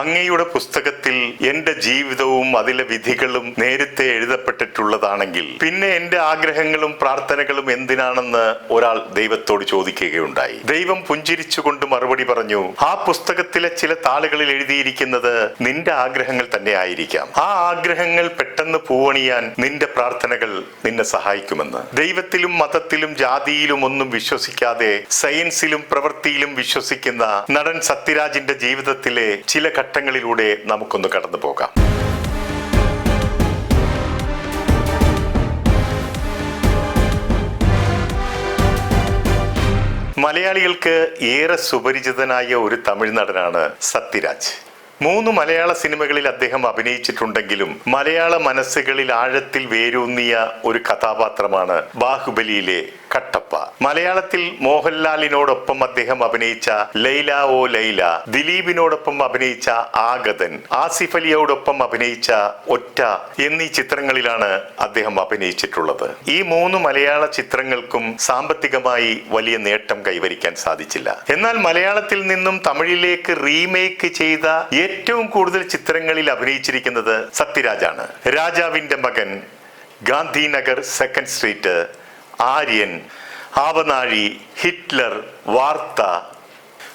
അങ്ങയുടെ പുസ്തകത്തിൽ എന്റെ ജീവിതവും അതിലെ വിധികളും നേരത്തെ എഴുതപ്പെട്ടിട്ടുള്ളതാണെങ്കിൽ പിന്നെ എന്റെ ആഗ്രഹങ്ങളും പ്രാർത്ഥനകളും എന്തിനാണെന്ന് ഒരാൾ ദൈവത്തോട് ചോദിക്കുകയുണ്ടായി. ദൈവം പുഞ്ചിരിച്ചുകൊണ്ട് മറുപടി പറഞ്ഞു ആ പുസ്തകത്തിലെ ചില താളുകളിൽ എഴുതിയിരിക്കുന്നത് നിന്റെ ആഗ്രഹങ്ങൾ തന്നെ ആയിരിക്കാം. ആ ആഗ്രഹങ്ങൾ പെട്ടെന്ന് പൂവണിയാൻ നിന്റെ പ്രാർത്ഥനകൾ നിന്നെ സഹായിക്കുമെന്ന്. ദൈവത്തിലും മതത്തിലും ജാതിയിലും ഒന്നും വിശ്വസിക്കാതെ സയൻസിലും പ്രവൃത്തിയിലും വിശ്വസിക്കുന്ന നടൻ സത്യരാജിന്റെ ജീവിതത്തിലെ ചില ഘട്ടങ്ങളിലൂടെ നമുക്കൊന്ന് കടന്നു പോകാം. മലയാളികൾക്ക് ഏറെ സുപരിചിതനായ ഒരു തമിഴ് നടനാണ് സത്യരാജ്. മൂന്ന് മലയാള സിനിമകളിൽ അദ്ദേഹം അഭിനയിച്ചിട്ടുണ്ടെങ്കിലും മലയാള മനസ്സുകളിൽ ആഴത്തിൽ വേരൂന്നിയ ഒരു കഥാപാത്രമാണ് ബാഹുബലിയിലെ കട്ടപ്പ. മലയാളത്തിൽ മോഹൻലാലിനോടൊപ്പം അദ്ദേഹം അഭിനയിച്ച ലൈല ഓ ലൈല ദിലീപിനോടൊപ്പം അഭിനയിച്ച ആഗതൻ ആസിഫ് അലിയോടൊപ്പം അഭിനയിച്ച ഒറ്റ എന്നീ ചിത്രങ്ങളിലാണ് അദ്ദേഹം അഭിനയിച്ചിട്ടുള്ളത്. ഈ മൂന്ന് മലയാള ചിത്രങ്ങൾക്കും സാമ്പത്തികമായി വലിയ നേട്ടം കൈവരിക്കാൻ സാധിച്ചില്ല. എന്നാൽ മലയാളത്തിൽ നിന്നും തമിഴിലേക്ക് റീമേക്ക് ചെയ്ത ഏറ്റവും കൂടുതൽ ചിത്രങ്ങളിൽ അഭിനയിച്ചിരിക്കുന്നത് സത്യരാജാണ്. രാജാവിന്റെ മകൻ Gandhinagar second street Aryan Avanazhi Hitler Vartha.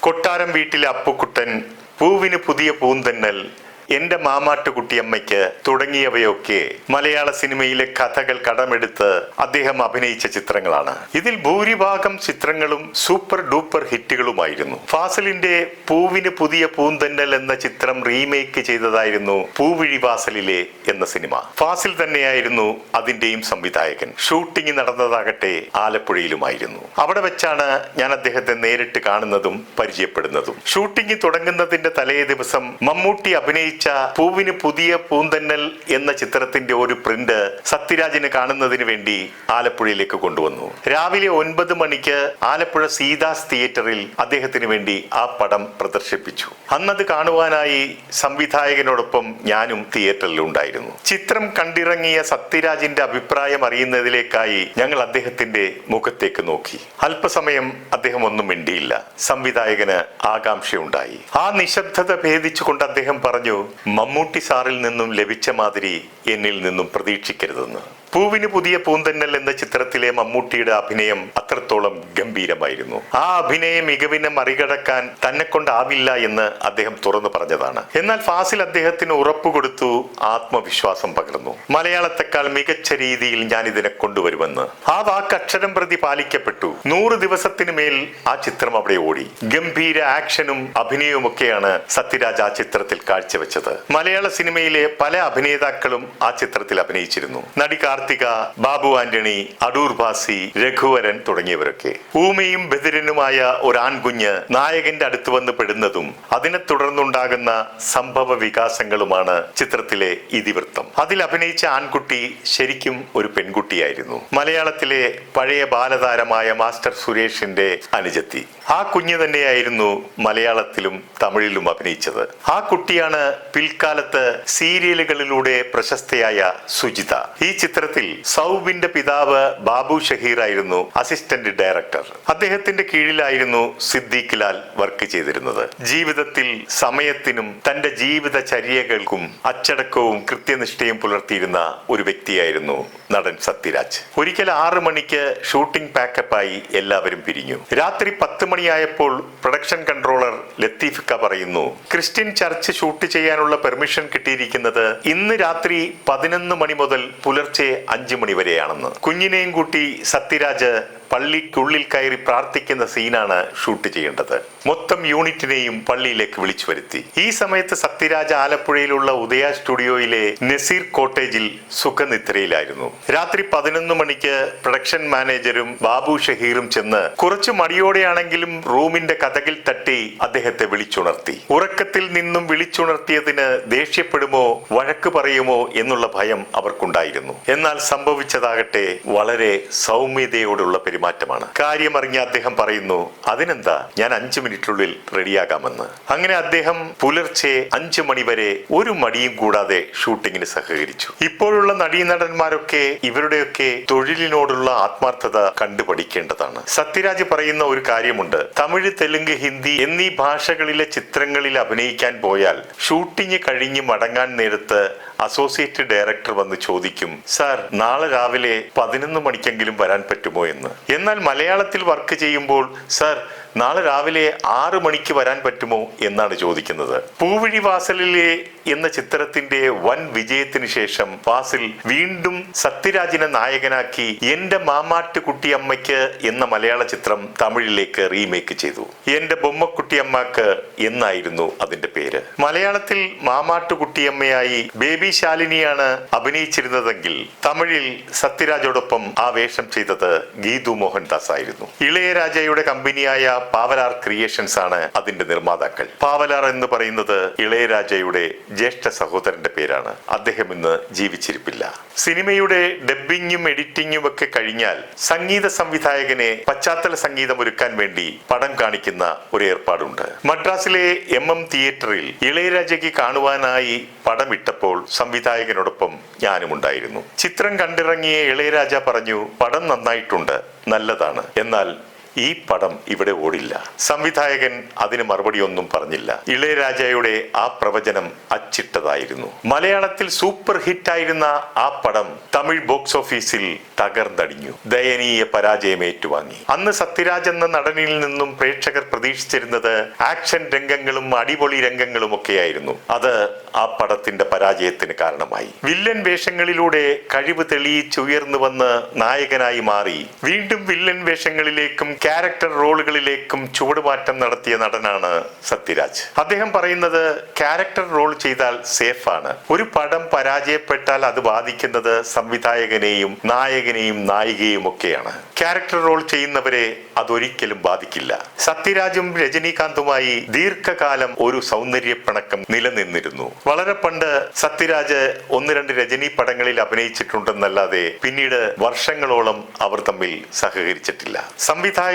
കൊട്ടാരം വീട്ടിലെ അപ്പുക്കുട്ടൻ പൂവിന് പുതിയ പൂന്തന്നൽ എന്റെ മാമാട്ടുകുട്ടിയമ്മയ്ക്ക് തുടങ്ങിയവയൊക്കെ മലയാള സിനിമയിലെ കഥകൾ കടമെടുത്ത് അദ്ദേഹം അഭിനയിച്ച ചിത്രങ്ങളാണ്. ഇതിൽ ഭൂരിഭാഗം ചിത്രങ്ങളും സൂപ്പർ ഡൂപ്പർ ഹിറ്റുകളുമായിരുന്നു. ഫാസലിന്റെ പൂവിന് പുതിയ പൂന്തന്നൽ എന്ന ചിത്രം റീമേക്ക് ചെയ്തതായിരുന്നു പൂവിഴി വാസലിലെ എന്ന സിനിമ. ഫാസിൽ തന്നെയായിരുന്നു അതിന്റെയും സംവിധായകൻ. ഷൂട്ടിംഗ് നടന്നതാകട്ടെ ആലപ്പുഴയിലുമായിരുന്നു. അവിടെ വെച്ചാണ് ഞാൻ അദ്ദേഹത്തെ നേരിട്ട് കാണുന്നതും പരിചയപ്പെടുന്നതും. ഷൂട്ടിംഗ് തുടങ്ങുന്നതിന്റെ തലേ ദിവസം മമ്മൂട്ടി അഭിനയിച്ച പൂവിന് പുതിയ പൂന്തന്നൽ എന്ന ചിത്രത്തിന്റെ ഒരു പ്രിന്റ് സത്യരാജിന് കാണുന്നതിന് വേണ്ടി ആലപ്പുഴയിലേക്ക് കൊണ്ടുവന്നു. രാവിലെ ഒൻപത് മണിക്ക് ആലപ്പുഴ സീതാസ് തിയേറ്ററിൽ അദ്ദേഹത്തിന് വേണ്ടി ആ പടം പ്രദർശിപ്പിച്ചു. അന്നത് കാണുവാനായി സംവിധായകനോടൊപ്പം ഞാനും തിയേറ്ററിൽ ഉണ്ടായിരുന്നു ചിത്രം കണ്ടിറങ്ങിയ സത്യരാജിന്റെ അഭിപ്രായം അറിയുന്നതിലേക്കായി ഞങ്ങൾ അദ്ദേഹത്തിന്റെ മുഖത്തേക്ക് നോക്കി. അല്പസമയം അദ്ദേഹം ഒന്നും മിണ്ടിയില്ല. സംവിധായകന് ആകാംക്ഷയുണ്ടായി. ആ നിശബ്ദത ഭേദിച്ചുകൊണ്ട് അദ്ദേഹം പറഞ്ഞു മമ്മൂട്ടി സാറിൽ നിന്നും ലഭിച്ച മാതിരി എന്നിൽ നിന്നും പ്രതീക്ഷിക്കരുതെന്ന്. പൂവിന് പുതിയ പൂന്തന്നൽ എന്ന ചിത്രത്തിലെ മമ്മൂട്ടിയുടെ അഭിനയം അത്രത്തോളം ഗംഭീരമായിരുന്നു. ആ അഭിനയ മികവിനെ മറികടക്കാൻ തന്നെ കൊണ്ടാവില്ല എന്ന് അദ്ദേഹം തുറന്നു പറഞ്ഞതാണ്. എന്നാൽ ഫാസിൽ അദ്ദേഹത്തിന് ഉറപ്പ് കൊടുത്തു ആത്മവിശ്വാസം പകർന്നു. മലയാളത്തെക്കാൾ മികച്ച രീതിയിൽ ഞാൻ ഇതിനെ കൊണ്ടുവരുമെന്ന്. ആ വാക്ക് അക്ഷരം പ്രതി പാലിക്കപ്പെട്ടു. നൂറ് ദിവസത്തിന് മേൽ ആ ചിത്രം അവിടെ ഓടി. ഗംഭീര ആക്ഷനും അഭിനയവും ഒക്കെയാണ് സത്യരാജ് ആ ചിത്രത്തിൽ കാഴ്ചവെച്ചത്. മലയാള സിനിമയിലെ പല അഭിനേതാക്കളും ആ ചിത്രത്തിൽ അഭിനയിച്ചിരുന്നു. നടി കാർത്തിക ബാബു ആന്റണി അടൂർ ഭാസി രഘുവരൻ തുടങ്ങിയവരൊക്കെ. ഊമയും ബദിരനുമായ ഒരു ആൺകുഞ്ഞ് നായകന്റെ അടുത്ത് വന്ന് പെടുന്നതും അതിനെ തുടർന്നുണ്ടാകുന്ന സംഭവ വികാസങ്ങളുമാണ് ചിത്രത്തിലെ ഇതിവൃത്തം. അതിൽ അഭിനയിച്ച ആൺകുട്ടി ശരിക്കും ഒരു പെൺകുട്ടിയായിരുന്നു. മലയാളത്തിലെ പഴയ ബാലതാരമായ മാസ്റ്റർ സുരേഷിന്റെ അനുജത്തി. ആ കുഞ്ഞ് തന്നെയായിരുന്നു മലയാളത്തിലും തമിഴിലും അഭിനയിച്ചത്. ആ കുട്ടിയാണ് പിൽക്കാലത്ത് സീരിയലുകളിലൂടെ പ്രശസ്തയായ സുജിത. ഈ ചിത്രത്തിൽ സൗബിന്റെ പിതാവ് ബാബു ഷഹീർ ആയിരുന്നു അസിസ്റ്റന്റ് ഡയറക്ടർ. അദ്ദേഹത്തിന്റെ കീഴിലായിരുന്നു സിദ്ദീഖ് ലാൽ വർക്ക് ചെയ്തിരുന്നത്. ജീവിതത്തിൽ സമയത്തിനും തന്റെ ജീവിത ജീവിതചര്യകൾക്കും അച്ചടക്കവും കൃത്യനിഷ്ഠയും പുലർത്തിയിരുന്ന ഒരു വ്യക്തിയായിരുന്നു നടൻ സത്യരാജ്. ഒരിക്കൽ ആറു മണിക്ക് ഷൂട്ടിംഗ് പാക്കപ്പായി എല്ലാവരും പിരിഞ്ഞു. രാത്രി പത്ത് മണിയായപ്പോൾ പ്രൊഡക്ഷൻ കൺട്രോളർ ലത്തീഫിക്ക പറയുന്നു ക്രിസ്ത്യൻ ചർച്ച് ഷൂട്ട് ചെയ്യാനുള്ള പെർമിഷൻ കിട്ടിയിരിക്കുന്നത് ഇന്ന് രാത്രി പതിനൊന്ന് മണി മുതൽ പുലർച്ചെ അഞ്ചു മണി വരെയാണെന്ന്. കുഞ്ഞിനെയും കൂട്ടി സത്യരാജ് പള്ളിക്കുള്ളിൽ കയറി പ്രാർത്ഥിക്കുന്ന സീനാണ് ഷൂട്ട് ചെയ്യേണ്ടത്. മൊത്തം യൂണിറ്റിനെയും പള്ളിയിലേക്ക് വിളിച്ചു വരുത്തി. ഈ സമയത്ത് സത്യരാജ് ആലപ്പുഴയിലുള്ള ഉദയ സ്റ്റുഡിയോയിലെ നസീർ കോട്ടേജിൽ സുഖനിദ്രയിലായിരുന്നു. രാത്രി പതിനൊന്ന് മണിക്ക് പ്രൊഡക്ഷൻ മാനേജറും ബാബു ഷഹീറും ചെന്ന് കുറച്ച് മടിയോടെയാണെങ്കിലും റൂമിന്റെ കഥകിൽ തട്ടി അദ്ദേഹത്തെ വിളിച്ചുണർത്തി. ഉറക്കത്തിൽ നിന്നും വിളിച്ചുണർത്തിയതിന് ദേഷ്യപ്പെടുമോ വഴക്ക് പറയുമോ എന്നുള്ള ഭയം അവർക്കുണ്ടായിരുന്നു. എന്നാൽ സംഭവിച്ചതാകട്ടെ വളരെ സൗമ്യതയോടുള്ള പെരുമാറ്റമാണ് കാര്യമറിഞ്ഞ അദ്ദേഹം പറയുന്നു അതിനെന്താ? ഞാൻ അഞ്ചു മിനിറ്റിനുള്ളിൽ റെഡിയാകാമെന്ന്. അങ്ങനെ അദ്ദേഹം പുലർച്ചെ അഞ്ചു മണിവരെ ഒരു മടിയും കൂടാതെ ഷൂട്ടിങ്ങിന് സഹകരിച്ചു. ഇപ്പോഴുള്ള നടീനടന്മാരൊക്കെ ഇവരുടെയൊക്കെ തൊഴിലിനോടുള്ള ആത്മാർത്ഥത കണ്ടുപഠിക്കേണ്ടതാണ്. സത്യരാജ് പറയുന്ന ഒരു കാര്യമുണ്ട് തമിഴ് തെലുങ്ക് ഹിന്ദി എന്നീ ഭാഷകളിലെ ചിത്രങ്ങളിൽ അഭിനയിക്കാൻ പോയാൽ ഷൂട്ടിംഗ് കഴിഞ്ഞ് മടങ്ങാൻ നേരത്ത് അസോസിയേറ്റ് ഡയറക്ടർ വന്ന് ചോദിക്കും സാർ നാളെ രാവിലെ പതിനൊന്ന് മണിക്കെങ്കിലും വരാൻ പറ്റുമോ എന്ന്? എന്നാൽ മലയാളത്തിൽ വർക്ക് ചെയ്യുമ്പോൾ സാർ നാളെ രാവിലെ ആറ് മണിക്ക് വരാൻ പറ്റുമോ എന്നാണ് ചോദിക്കുന്നത്. പൂവിഴി വാസലിലെ എന്ന ചിത്രത്തിന്റെ വൻ വിജയത്തിന് ശേഷം വാസിൽ വീണ്ടും സത്യരാജിനെ നായകനാക്കി എന്റെ മാമാട്ട് അമ്മയ്ക്ക് എന്ന മലയാള ചിത്രം തമിഴിലേക്ക് റീമേക്ക് ചെയ്തു. എന്റെ ബൊമ്മക്കുട്ടിയമ്മക്ക് എന്നായിരുന്നു അതിന്റെ പേര്. മലയാളത്തിൽ മാമാട്ട് കുട്ടിയമ്മയായി ബേബി ശാലിനിയാണ് അഭിനയിച്ചിരുന്നതെങ്കിൽ തമിഴിൽ സത്യരാജോടൊപ്പം ആ വേഷം ചെയ്തത് ഗീതു മോഹൻദാസ് ആയിരുന്നു ഇളയരാജയുടെ കമ്പനിയായ പാവലാർ ക്രിയേഷൻസ് ആണ് അതിന്റെ നിർമ്മാതാക്കൾ. പാവലാർ എന്ന് പറയുന്നത് ഇളയരാജയുടെ ജ്യേഷ്ഠ സഹോദരന്റെ പേരാണ്. അദ്ദേഹം ഇന്ന് ജീവിച്ചിരിപ്പില്ല. സിനിമയുടെ ഡബ്ബിങ്ങും എഡിറ്റിങ്ങും ഒക്കെ കഴിഞ്ഞാൽ സംഗീത സംവിധായകനെ പശ്ചാത്തല സംഗീതം ഒരുക്കാൻ വേണ്ടി പടം കാണിക്കുന്ന ഒരു ഏർപ്പാടുണ്ട്. മദ്രാസിലെ എം എം തിയേറ്ററിൽ ഇളയരാജയ്ക്ക് കാണുവാനായി പടം ഇട്ടപ്പോൾ സംവിധായകനോടൊപ്പം ഞാനും ഉണ്ടായിരുന്നു. ചിത്രം കണ്ടിറങ്ങിയ ഇളയരാജ പറഞ്ഞു പടം നന്നായിട്ടുണ്ട് നല്ലതാണ്. എന്നാൽ ഈ പടം ഇവിടെ ഓടില്ല. സംവിധായകൻ അതിന് മറുപടി ഒന്നും പറഞ്ഞില്ല. ഇളയരാജയുടെ ആ പ്രവചനം അച്ചിട്ടതായിരുന്നു. മലയാളത്തിൽ സൂപ്പർ ഹിറ്റ് ആയിരുന്ന ആ പടം തമിഴ് ബോക്സ് ഓഫീസിൽ തകർന്നടിഞ്ഞു. ദയനീയ പരാജയം ഏറ്റുവാങ്ങി അന്ന് സത്യരാജ് എന്ന നടനിൽ നിന്നും പ്രേക്ഷകർ പ്രതീക്ഷിച്ചിരുന്നത് ആക്ഷൻ രംഗങ്ങളും അടിപൊളി രംഗങ്ങളും ഒക്കെയായിരുന്നു അത് ആ പടത്തിന്റെ പരാജയത്തിന് കാരണമായി. വില്ലൻ വേഷങ്ങളിലൂടെ കഴിവ് തെളിയിച്ചുയർന്നു വന്ന് നായകനായി മാറി. വീണ്ടും വില്ലൻ വേഷങ്ങളിലേക്കും ക്യാരക്ടർ റോളുകളിലേക്കും ചുവടുമാറ്റം നടത്തിയ നടനാണ് സത്യരാജ്. അദ്ദേഹം പറയുന്നത് ക്യാരക്ടർ റോൾ ചെയ്താൽ സേഫാണ്. ഒരു പടം പരാജയപ്പെട്ടാൽ അത് ബാധിക്കുന്നത് സംവിധായകനെയും നായകനെയും നായികയും ഒക്കെയാണ്. ക്യാരക്ടർ റോൾ ചെയ്യുന്നവരെ അതൊരിക്കലും ബാധിക്കില്ല. സത്യരാജും രജനീകാന്തുമായി ദീർഘകാലം ഒരു സൗന്ദര്യപ്പിണക്കം നിലനിന്നിരുന്നു. വളരെ പണ്ട് സത്യരാജ് ഒന്ന് രണ്ട് രജനി പടങ്ങളിൽ അഭിനയിച്ചിട്ടുണ്ടെന്നല്ലാതെ പിന്നീട് വർഷങ്ങളോളം അവർ തമ്മിൽ സഹകരിച്ചിട്ടില്ല.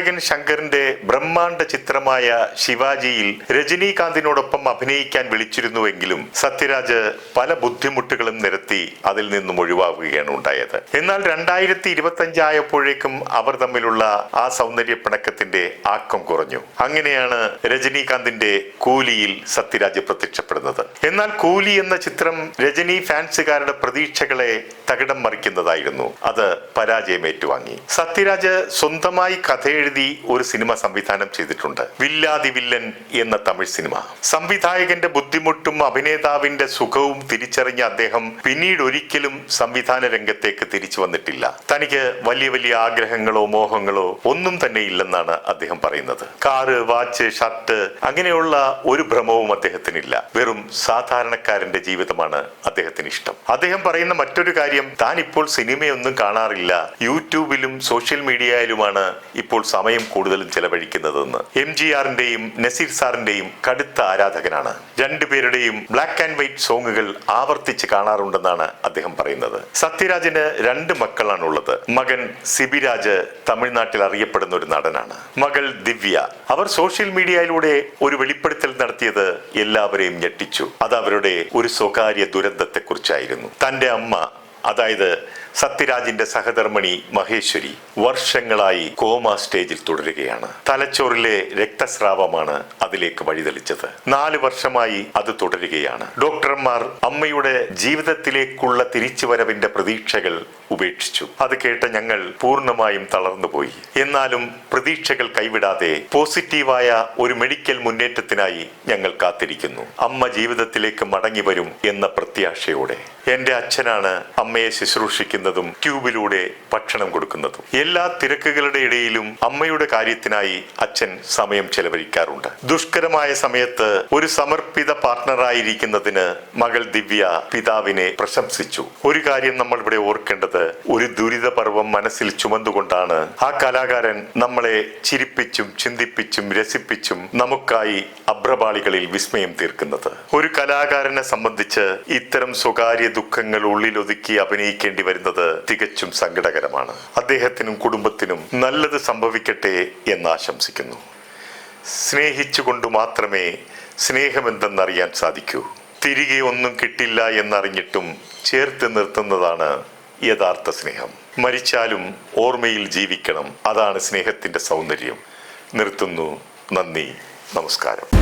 സംവിധായകൻ ശങ്കറിന്റെ ബ്രഹ്മാണ്ഡ ചിത്രമായ ശിവാജിയിൽ രജനീകാന്തിനോടൊപ്പം അഭിനയിക്കാൻ വിളിച്ചിരുന്നുവെങ്കിലും സത്യരാജ് പല ബുദ്ധിമുട്ടുകളും നിരത്തി അതിൽ നിന്നും ഒഴിവാകുകയാണ് ഉണ്ടായത്. എന്നാൽ രണ്ടായിരത്തി ഇരുപത്തി അഞ്ചായപ്പോഴേക്കും അവർ തമ്മിലുള്ള ആ സൗന്ദര്യ പിണക്കത്തിന്റെ ആക്കം കുറഞ്ഞു. അങ്ങനെയാണ് രജനീകാന്തിന്റെ കൂലിയിൽ സത്യരാജ് പ്രത്യക്ഷപ്പെടുന്നത്. എന്നാൽ കൂലി എന്ന ചിത്രം രജനി ഫാൻസുകാരുടെ പ്രതീക്ഷകളെ തകിടം മറിക്കുന്നതായിരുന്നു. അത് പരാജയം ഏറ്റുവാങ്ങി സത്യരാജ് സ്വന്തമായി കഥ എഴുതി ഒരു സിനിമ സംവിധാനം ചെയ്തിട്ടുണ്ട്. വില്ലാതി വില്ലൻ എന്ന തമിഴ് സിനിമ. സംവിധായകന്റെ ബുദ്ധിമുട്ടും അഭിനേതാവിന്റെ സുഖവും തിരിച്ചറിഞ്ഞ അദ്ദേഹം പിന്നീട് ഒരിക്കലും സംവിധാന രംഗത്തേക്ക് തിരിച്ചു വന്നിട്ടില്ല. തനിക്ക് വലിയ വലിയ ആഗ്രഹങ്ങളോ മോഹങ്ങളോ ഒന്നും തന്നെ ഇല്ലെന്നാണ് അദ്ദേഹം പറയുന്നത്. കാറ് വാച്ച് ഷർട്ട് അങ്ങനെയുള്ള ഒരു ഭ്രമവും അദ്ദേഹത്തിനില്ല. വെറും സാധാരണക്കാരന്റെ ജീവിതമാണ് അദ്ദേഹത്തിന് ഇഷ്ടം അദ്ദേഹം പറയുന്ന മറ്റൊരു കാര്യം താൻ ഇപ്പോൾ സിനിമയൊന്നും കാണാറില്ല. യൂട്യൂബിലും സോഷ്യൽ മീഡിയയിലുമാണ് ഇപ്പോൾ സമയം കൂടുതലും ചെലവഴിക്കുന്നതെന്ന്. എം ജി ആറിന്റെയും നസീർ സാറിന്റെയും കടുത്ത ആരാധകനാണ്. രണ്ടുപേരുടെയും ബ്ലാക്ക് ആൻഡ് വൈറ്റ് സോങ്ങുകൾ ആവർത്തിച്ച് കാണാറുണ്ടെന്നാണ് അദ്ദേഹം പറയുന്നത്. സത്യരാജിന് രണ്ട് മക്കളാണ് ഉള്ളത് മകൻ സിബിരാജ് തമിഴ്നാട്ടിൽ അറിയപ്പെടുന്ന ഒരു നടനാണ്. മകൾ ദിവ്യ. അവർ സോഷ്യൽ മീഡിയയിലൂടെ ഒരു വെളിപ്പെടുത്തൽ നടത്തിയത് എല്ലാവരെയും ഞെട്ടിച്ചു. അത് അവരുടെ ഒരു സ്വകാര്യ ദുരന്തത്തെക്കുറിച്ചായിരുന്നു. തന്റെ അമ്മ അതായത് സത്യരാജിന്റെ സഹധർമ്മിണി മഹേശ്വരി വർഷങ്ങളായി കോമ സ്റ്റേജിൽ തുടരുകയാണ്. തലച്ചോറിലെ രക്തസ്രാവമാണ് അതിലേക്ക് വഴിതെളിച്ചത്. നാല് വർഷമായി അത് തുടരുകയാണ്. ഡോക്ടർമാർ അമ്മയുടെ ജീവിതത്തിലേക്കുള്ള തിരിച്ചുവരവിന്റെ പ്രതീക്ഷകൾ ഉപേക്ഷിച്ചു. അത് കേട്ട ഞങ്ങൾ പൂർണമായും തളർന്നുപോയി. എന്നാലും പ്രതീക്ഷകൾ കൈവിടാതെ പോസിറ്റീവായ ഒരു മെഡിക്കൽ മുന്നേറ്റത്തിനായി ഞങ്ങൾ കാത്തിരിക്കുന്നു. അമ്മ ജീവിതത്തിലേക്ക് മടങ്ങി വരും എന്ന പ്രത്യാശയോടെ. എന്റെ അച്ഛനാണ് അമ്മയെ ശുശ്രൂഷിക്കുന്നതും ട്യൂബിലൂടെ ഭക്ഷണം കൊടുക്കുന്നതും. എല്ലാ തിരക്കുകളുടെ ഇടയിലും അമ്മയുടെ കാര്യത്തിനായി അച്ഛൻ സമയം ചെലവഴിക്കാറുണ്ട്. ദുഷ്കരമായ സമയത്ത് ഒരു സമർപ്പിത പാർട്ണറായിരിക്കുന്നതിന് മകൾ ദിവ്യ പിതാവിനെ പ്രശംസിച്ചു. ഒരു കാര്യം നമ്മൾ ഇവിടെ ഓർക്കേണ്ടത് ഒരു ദുരിതപർവം മനസ്സിൽ ചുമന്നുകൊണ്ടാണ് ആ കലാകാരൻ നമ്മളെ ചിരിപ്പിച്ചും ചിന്തിപ്പിച്ചും രസിപ്പിച്ചും നമുക്കായി അഭ്രപാളികളിൽ വിസ്മയം തീർക്കുന്നത്. ഒരു കലാകാരനെ സംബന്ധിച്ച് ഇത്തരം സ്വകാര്യ ദുഃഖങ്ങൾ ഉള്ളിലൊതുക്കി അഭിനയിക്കേണ്ടി വരുന്നത് തികച്ചും സങ്കടകരമാണ്. അദ്ദേഹത്തിനും കുടുംബത്തിനും നല്ലത് സംഭവിക്കട്ടെ എന്ന് ആശംസിക്കുന്നു. സ്നേഹിച്ചുകൊണ്ട് മാത്രമേ സ്നേഹമെന്തെന്നറിയാൻ സാധിക്കൂ. തിരികെ ഒന്നും കിട്ടില്ല എന്നറിഞ്ഞിട്ടും ചേർത്ത് നിർത്തുന്നതാണ് യഥാർത്ഥ സ്നേഹം. മരിച്ചാലും ഓർമ്മയിൽ ജീവിക്കണം. അതാണ് സ്നേഹത്തിന്റെ സൗന്ദര്യം. നിർത്തുന്നു. നന്ദി. നമസ്കാരം.